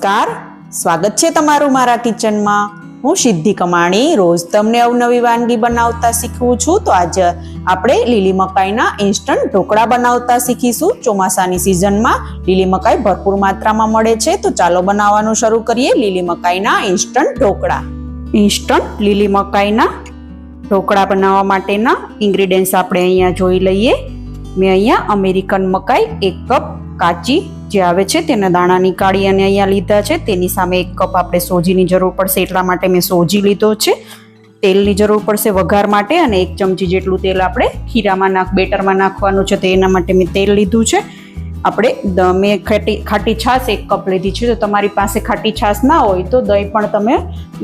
નમસ્કાર. સ્વાગત છે તમારું મારા કિચનમાં. હું સિદ્ધિ કમાણી, રોજ તમને અવનવી વાનગી બનાવતા શીખવું છું. તો આજે આપણે લીલી મકાઈના ઇન્સ્ટન્ટ ઢોકળા બનાવતા શીખીશું. ચોમાસાની સિઝનમાં લીલી મકાઈ ભરપૂર માત્રામાં મળે છે. તો ચાલો બનાવવાનું શરૂ કરીએ. લીલી મકાઈના ઇન્સ્ટન્ટ ઢોકળા. ઇન્સ્ટન્ટ લીલી મકાઈના ઢોકળા બનાવવા માટેના ઇન્ગ્રીડિયન્ટ્સ આપણે અહીંયા જોઈ લઈએ. મેં અહીંયા અમેરિકન મકાઈ એક કપ કાચી જે આવે છે તેના દાણા નીકાળી અને અહીંયા લીધા છે. તેની સામે એક કપ આપણે સોજીની જરૂર પડશે એટલા માટે મેં સોજી લીધો છે. તેલની જરૂર પડશે વઘાર માટે અને એક ચમચી જેટલું તેલ આપણે ખીરામાં નાખ બેટરમાં નાખવાનું છે તો એના માટે મેં તેલ લીધું છે. આપણે મેં ખાટી ખાટી છાશ એક કપ લીધી છે. તો તમારી પાસે ખાટી છાશ ના હોય તો દહીં પણ તમે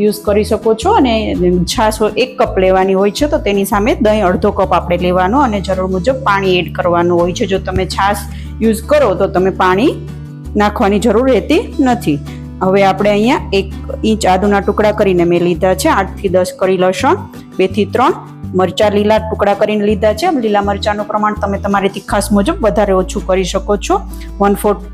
યુઝ કરી શકો છો અને છાશ એક કપ લેવાની હોય છે. તો તેની સામે દહીં અડધો કપ આપણે લેવાનો અને જરૂર મુજબ પાણી એડ કરવાનું હોય છે. જો તમે છાશ યુઝ કરો તો તમે પાણી નાખવાની જરૂર રહેતી નથી. હવે આપણે અહીંયા એક ઇંચ આદુના ટુકડા કરીને મેં લીધા છે. આઠથી દસ કરી લસણ બેથી ત્રણ મરચાં લીલા ટુકડા કરીને લીધા છે. લીલા મરચાંનું પ્રમાણ તમે તમારી તીખાસ મુજબ વધારે ઓછું કરી શકો છો. વન ફોર્થ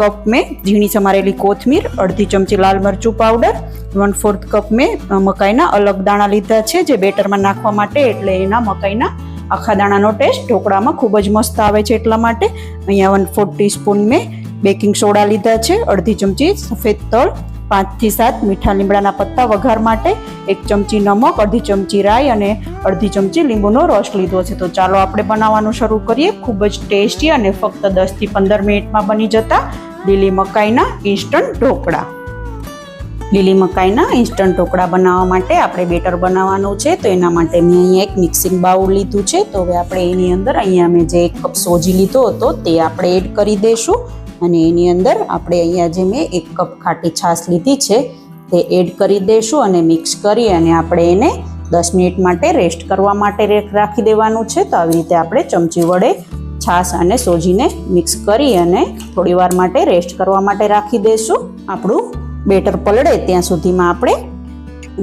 કપ મેં ઝીણી સમારેલી કોથમીર, અડધી ચમચી લાલ મરચું પાવડર વન ફોર્થ કપ મેં મકાઈના અલગ દાણા લીધા છે, જે બેટરમાં નાખવા માટે, એટલે એના મકાઈના આખા દાણાનો ટેસ્ટ ઢોકળામાં ખૂબ જ મસ્ત આવે છે એટલા માટે. અહીંયા વન ફોર્થ ટીસ્પૂન મેં બેકિંગ સોડા લીધા છે, અડધી ચમચી સફેદ તલ પાંચથી સાત મીઠા લીમડાના પત્તા વઘાર માટે એક ચમચી નમક, અડધી ચમચી રાઈ અને અડધી ચમચી લીંબુનો રસ લીધો છે. તો ચાલો આપણે બનાવવાનું શરૂ કરીએ. ખૂબ જ ટેસ્ટી અને ફક્ત દસથી પંદર મિનિટમાં બની જતા લીલી મકાઈના ઇન્સ્ટન્ટ ઢોકળા. લીલી મકાઈના ઇન્સ્ટન્ટ ઢોકળા બનાવવા માટે આપણે બેટર બનાવવાનું છે. તો એના માટે મેં અહીંયા એક મિક્સિંગ બાઉલ લીધું છે. તો હવે આપણે એની અંદર અહીંયા મેં જે એક કપ સોજી લીધો હતો તે આપણે એડ કરી દઈશું અને એની અંદર આપણે અહીંયા જે મેં એક કપ ખાટી છાશ લીધી છે, તે એડ કરી દઈશું અને મિક્સ કરી અને આપણે એને દસ મિનિટ માટે રેસ્ટ કરવા માટે રાખી દેવાનું છે. તો આવી રીતે આપણે ચમચી વડે છાશ અને સોજીને મિક્સ કરી અને થોડી વાર માટે રેસ્ટ કરવા માટે રાખી દઈશું આપણું બેટર પલળે ત્યાં સુધીમાં આપણે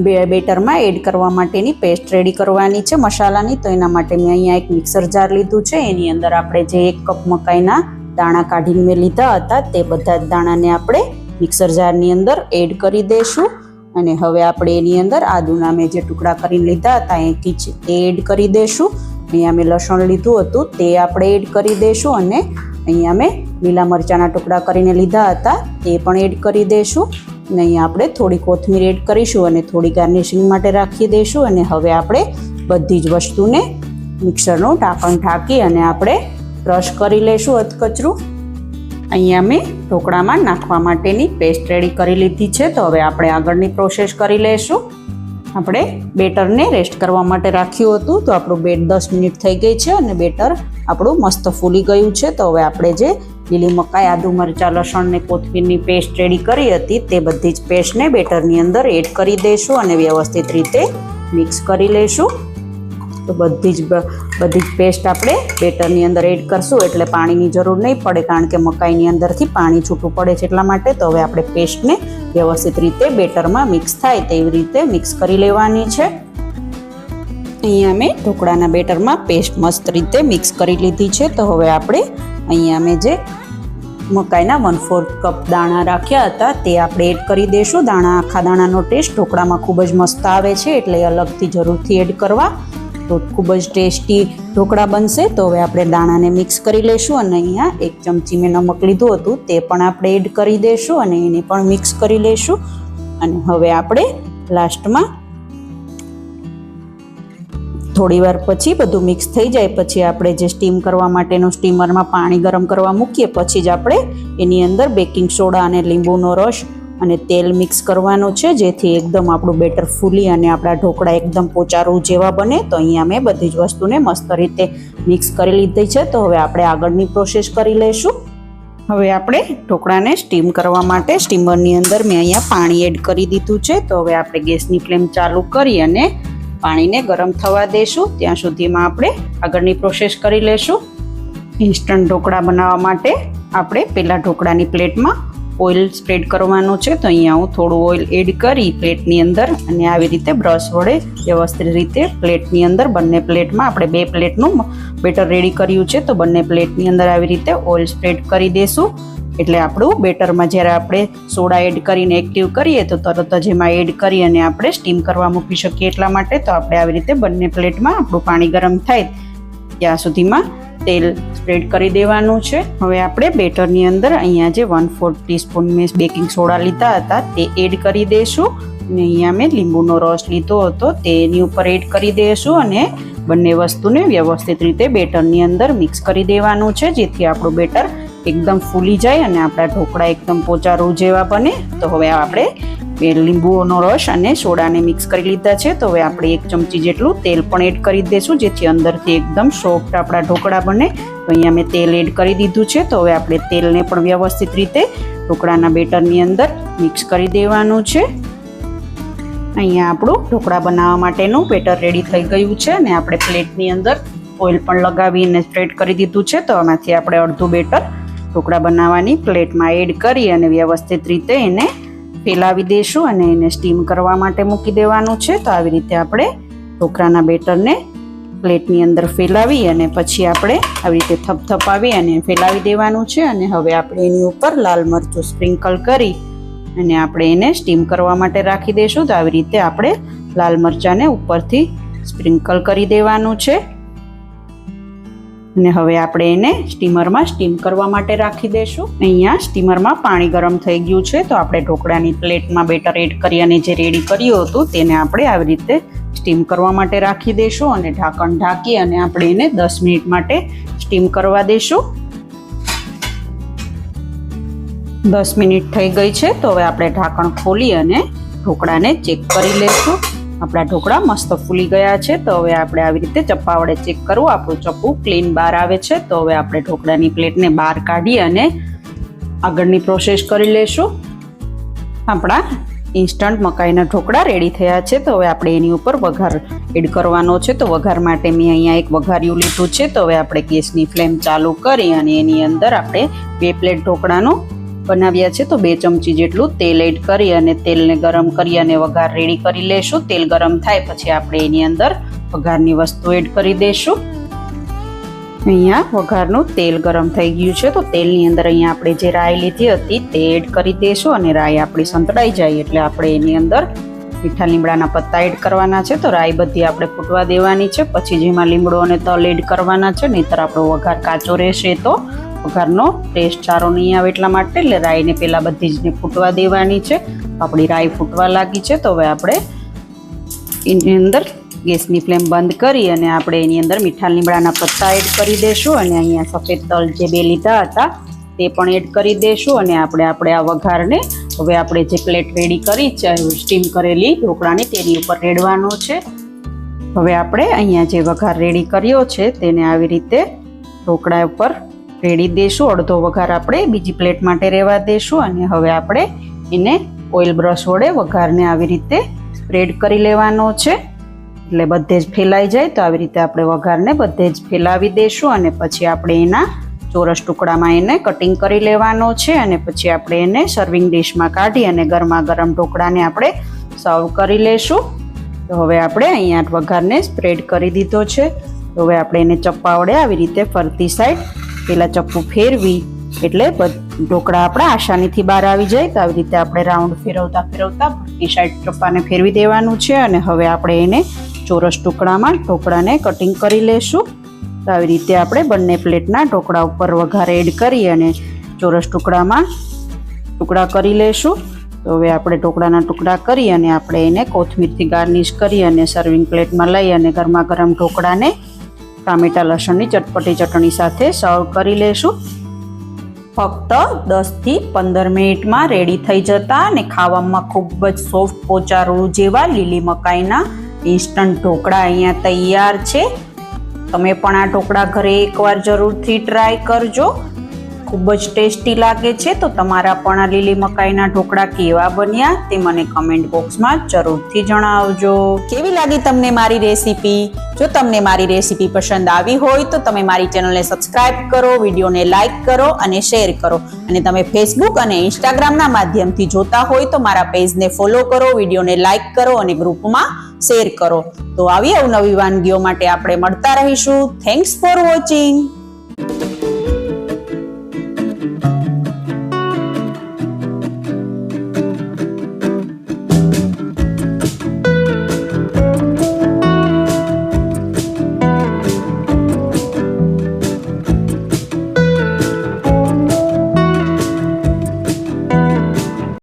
બે બેટરમાં એડ કરવા માટેની પેસ્ટ રેડી કરવાની છે મસાલાની. તો એના માટે મેં અહીંયા એક મિક્સર જાર લીધું છે. એની અંદર આપણે જે એક કપ મકાઈના દાણા કાઢીને મેં લીધા હતા, તે બધા જ દાણાને આપણે મિક્સર જારની અંદર એડ કરી દઈશું અને હવે આપણે એની અંદર આદુના મેં જે ટુકડા કરીને લીધા હતા એ કીચ તે એડ કરી દઈશું અહીંયા મેં લસણ લીધું હતું, તે આપણે એડ કરી દઈશું અને અહીંયા મેં લીલા મરચાંના ટુકડા કરીને લીધા હતા, તે પણ એડ કરી દઈશું અને અહીંયા આપણે થોડી કોથમીર એડ કરીશું અને થોડી ગાર્નિશિંગ માટે રાખી દઈશું અને હવે આપણે બધી જ વસ્તુને મિક્સરનું ઢાંકણ ઢાંકી અને આપણે ક્રશ કરી લઈશું અધકચરું. અહીંયા મેં ઢોકળામાં નાખવા માટેની પેસ્ટ રેડી કરી લીધી છે, તો હવે આપણે આગળની પ્રોસેસ કરી લઈશું આપણે બેટરને રેસ્ટ કરવા માટે રાખ્યું હતું, તો આપણું બેટ દસ મિનિટ થઈ ગઈ છે અને બેટર આપણું મસ્ત ફૂલી ગયું છે. તો હવે આપણે જે લીલી મકાઈ, આદુ મરચાં, લસણ ને કોથમીરની પેસ્ટ રેડી કરી હતી, તે બધી જ પેસ્ટને બેટરની અંદર એડ કરી દઈશું અને વ્યવસ્થિત રીતે મિક્સ કરી લઈશું તો બધી જ બધી જ પેસ્ટ આપણે બેટરની અંદર એડ કરશું. એટલે પાણીની જરૂર નહીં પડે, કારણ કે મકાઈની અંદરથી પાણી છૂટું પડે છે એટલા માટે તો હવે આપણે પેસ્ટને વ્યવસ્થિત રીતે બેટરમાં મિક્સ થાય તેવી રીતે મિક્સ કરી લેવાની છે. અહીંયા મેં ઢોકળાના બેટરમાં પેસ્ટ મસ્ત રીતે મિક્સ કરી લીધી છે. તો હવે આપણે અહીંયા મેં જે મકાઈના વન ફોર્થ કપ દાણા રાખ્યા હતા, તે આપણે એડ કરી દઈશું દાણા, આખા દાણાનો ટેસ્ટ ઢોકળામાં ખૂબ જ મસ્ત આવે છે, એટલે અલગથી જરૂરથી એડ કરવા. તો ખૂબ જ ટેસ્ટી ઢોકળા બનશે. તો હવે આપણે દાણાને મિક્સ કરી લઈશું અને અહીંયા એક ચમચી મેં નમક લીધું હતું, તે પણ આપણે એડ કરી દઈશું અને એને પણ મિક્સ કરી લઈશું. અને હવે આપણે લાસ્ટમાં થોડી વાર પછી બધું મિક્સ થઈ જાય, પછી આપણે જે સ્ટીમ કરવા માટેનું સ્ટીમરમાં પાણી ગરમ કરવા મૂકીએ, પછી જ આપણે એની અંદર બેકિંગ સોડા અને લીંબુનો રસ અને તેલ મિક્સ કરવાનું છે, જેથી એકદમ આપણું બેટર ફૂલી અને આપણા ઢોકળા એકદમ પોચારું જેવા બને, તો અહીંયા મેં બધી જ વસ્તુને મસ્ત રીતે મિક્સ કરી લીધી છે. તો હવે આપણે આગળની પ્રોસેસ કરી લઈશું. હવે આપણે ઢોકળાને સ્ટીમ કરવા માટે સ્ટીમરની અંદર મેં અહીંયા પાણી એડ કરી દીધું છે. તો હવે આપણે ગેસની ફ્લેમ ચાલુ કરી અને પાણીને ગરમ થવા દઈશું ત્યાં સુધીમાં આપણે આગળની પ્રોસેસ કરી લઈશું. ઇન્સ્ટન્ટ ઢોકળા બનાવવા માટે આપણે પહેલાં ઢોકળાની પ્લેટમાં ઓઇલ સ્પ્રેડ કરવાનું છે, તો અહીંયા હું થોડું ઓઇલ એડ કરી પ્લેટની અંદર અને આવી રીતે બ્રશ વડે વ્યવસ્થિત રીતે પ્લેટની અંદર બંને પ્લેટમાં આપણે બે પ્લેટનું બેટર રેડી કર્યું છે, તો બંને પ્લેટની અંદર આવી રીતે ઓઇલ સ્પ્રેડ કરી દઈશું એટલે આપણું બેટરમાં જ્યારે આપણે સોડા એડ કરીને એક્ટિવ કરીએ, તો તરત જ એમાં એડ કરી અને આપણે સ્ટીમ કરવા મૂકી શકીએ એટલા માટે, તો આપણે આવી રીતે બંને પ્લેટમાં આપણું પાણી ગરમ થાય ત્યાં સુધીમાં તેલ સ્પ્રેડ કરી દેવાનું છે. હવે આપણે બેટરની અંદર અહીંયા જે વન ફોર્થ ટીસ્પૂન મેં બેકિંગ સોડા લીધા હતા તે એડ કરી દઈશું અને અહીંયા મેં લીંબુનો રસ લીધો હતો તેની ઉપર એડ કરી દઈશું અને બંને વસ્તુને વ્યવસ્થિત રીતે બેટરની અંદર મિક્સ કરી દેવાનું છે, જેથી આપણું બેટર એકદમ ફૂલી જાય અને આપણા ઢોકળા એકદમ પોચારું જેવા બને. તો હવે આપણે બે લીંબુનો રસ અને સોડાને મિક્સ કરી લીધા છે. તો હવે આપણે એક ચમચી જેટલું તેલ પણ એડ કરી દઈશું જેથી અંદરથી એકદમ સોફ્ટ આપણા ઢોકળા બને. તો અહીંયા મેં તેલ એડ કરી દીધું છે. તો હવે આપણે તેલને પણ વ્યવસ્થિત રીતે ઢોકળાના બેટરની અંદર મિક્સ કરી દેવાનું છે. અહીંયા આપણું ઢોકળા બનાવવા માટેનું બેટર રેડી થઈ ગયું છે અને આપણે પ્લેટની અંદર ઓઇલ પણ લગાવીને સ્પ્રેડ કરી દીધું છે. તો આમાંથી આપણે અડધું બેટર ઢોકળા બનાવવાની પ્લેટમાં એડ કરી અને વ્યવસ્થિત રીતે એને ફેલાવી દઈશું અને એને સ્ટીમ કરવા માટે મૂકી દેવાનું છે. તો આવી રીતે આપણે ઢોકળાના બેટરને પ્લેટની અંદર ફેલાવી અને પછી આપણે આવી રીતે થપથપાવી અને ફેલાવી દેવાનું છે. અને હવે આપણે એની ઉપર લાલ મરચું સ્પ્રિંકલ કરી અને આપણે એને સ્ટીમ કરવા માટે રાખી દઈશું તો આવી રીતે આપણે લાલ મરચાંને ઉપરથી સ્પ્રિંકલ કરી દેવાનું છે. અને હવે આપણે એને સ્ટીમરમાં સ્ટીમ કરવા માટે રાખી દઈશું અહીંયા સ્ટીમરમાં પાણી ગરમ થઈ ગયું છે, તો આપણે ઢોકળાની પ્લેટમાં બેટર એડ કરી અને જે રેડી કર્યું હતું તેને આપણે આવી રીતે સ્ટીમ કરવા માટે રાખી દઈશું અને ઢાંકણ ઢાંકી અને આપણે એને દસ મિનિટ માટે સ્ટીમ કરવા દઈશું દસ મિનિટ થઈ ગઈ છે, તો હવે આપણે ઢાંકણ ખોલી અને ઢોકળાને ચેક કરી લઈશું આપણા ઢોકળા મસ્ત ફૂલી ગયા છે, તો હવે આપણે આવી રીતે ચપ્પા વડે ચેક કરવું. આપણું ચપ્પું ક્લીન બહાર આવે છે, તો હવે આપણે ઢોકળાની પ્લેટને બહાર કાઢી અને આગળની પ્રોસેસ કરી લઈશું આપણા ઇન્સ્ટન્ટ મકાઈના ઢોકળા રેડી થયા છે, તો હવે આપણે એની ઉપર વઘાર એડ કરવાનો છે. તો વઘાર માટે મેં અહીંયા એક વઘાર્યું લીધું છે, તો હવે આપણે ગેસની ફ્લેમ ચાલુ કરી અને એની અંદર આપણે બે પ્લેટ ઢોકળાનું બનાવ્યા છે, તો બે ચમચી જેટલું તેલ એડ કરી અને તેલને ગરમ કરી અને વઘાર રેડી કરી લેશું. તેલ ગરમ થાય પછી આપણે એની અંદર વઘારની વસ્તુ એડ કરી દઈશું અહીંયા વઘારનું તેલ ગરમ થઈ ગયું છે, તો તેલની અંદર અહીંયા આપણે જે રાઈ લીધી હતી તે એડ કરી દઈશું અને રાઈ આપણી સંતળાઈ જાય એટલે આપણે એની અંદર મીઠા લીમડાના પત્તા એડ કરવાના છે, તો રાઈ બધી આપણે ફૂટવા દેવાની છે. પછી જેમાં લીમડો અને તલ એડ કરવાના છે, નહીંતર આપણો વઘાર કાચો રહેશે તો વઘારનો ટેસ્ટ સારો નહીં આવે એટલા માટે, એટલે રાઈને પહેલાં બધી જને ફૂટવા દેવાની છે. આપણી રાઈ ફૂટવા લાગી છે, તો હવે આપણે એની અંદર ગેસની ફ્લેમ બંધ કરી અને આપણે એની અંદર મીઠા લીમડાના પત્તા એડ કરી દઈશું અને અહીંયા સફેદ તલ જે બે લીધા હતા, તે પણ એડ કરી દઈશું અને આપણે આપણે આ વઘારને હવે આપણે જે પ્લેટ રેડી કરી છે, સ્ટીમ કરેલી, ઢોકળાને તેની ઉપર રેડવાનો છે. હવે આપણે અહીંયા જે વઘાર રેડી કર્યો છે, તેને આવી રીતે ઢોકળા ઉપર રેડી દઈશું અડધો વઘાર આપણે બીજી પ્લેટ માટે રહેવા દઈશું અને હવે આપણે એને ઓઇલ બ્રશ વડે વઘારને આવી રીતે સ્પ્રેડ કરી લેવાનો છે. એટલે બધે જ ફેલાઈ જાય તો આવી રીતે આપણે વઘારને બધે જ ફેલાવી દઈશું અને પછી આપણે એના ચોરસ ટુકડામાં એને કટિંગ કરી લેવાનો છે અને પછી આપણે એને સર્વિંગ ડિશમાં કાઢી અને ગરમા ગરમ ઢોકળાને આપણે સર્વ કરી લેશું. તો હવે આપણે અહીંયા વઘારને સ્પ્રેડ કરી દીધો છે. હવે આપણે એને ચપ્પા વડે આવી રીતે ફરતી સાઈડ પેલા ચપ્પુ ફેરવી, એટલે ઢોકળા આપણા આસાનીથી બહાર આવી જાય. તો આવી રીતે આપણે રાઉન્ડ ફેરવતા ફેરવતા ભરતી સાઈડ ચપ્પાને ફેરવી દેવાનું છે અને હવે આપણે એને ચોરસ ટુકડામાં ઢોકળાને કટિંગ કરી લેશું. તો આવી રીતે આપણે બંને પ્લેટના ઢોકળા ઉપર વઘાર એડ કરી અને ચોરસ ટુકડામાં ટુકડા કરી લેશું. તો હવે આપણે ઢોકળાના ટુકડા કરી અને આપણે એને કોથમીરથી ગાર્નિશ કરી અને સર્વિંગ પ્લેટમાં લઈ અને ગરમા ગરમ ઢોકળાને ટામેટા લસણની ચટપટી ચટણી સાથે સર્વ કરી લેશું. ફક્ત દસથી પંદર મિનિટમાં રેડી થઈ જતા અને ખાવામાં ખૂબ જ સોફ્ટ પોચારું જેવા લીલી મકાઈના ઇન્સ્ટન્ટ ઢોકળા અહીંયા તૈયાર છે. તમે પણ આ ઢોકળા ઘરે એકવાર જરૂરથી ટ્રાય કરજો. ખૂબ જ ટેસ્ટી લાગે છે, તો તમારા પણ આ લીલી મકાઈના ઢોકળા કેવા બન્યા તે મને કમેન્ટ બોક્સમાં જરૂરથી જણાવજો. કેવી લાગી તમને મારી રેસીપી જો તમને મારી રેસીપી પસંદ આવી હોય, તો તમે મારી ચેનલને સબસ્ક્રાઇબ કરો વિડીયોને લાઇક કરો અને શેર કરો. અને તમે ફેસબુક અને ઇન્સ્ટાગ્રામના માધ્યમથી જોતા હોય, તો મારા પેજને ફોલો કરો વિડીયોને લાઇક કરો અને ગ્રુપમાં શેર કરો. તો આવી અવનવી વાનગીઓ માટે આપણે મળતા રહીશું. Thanks for watching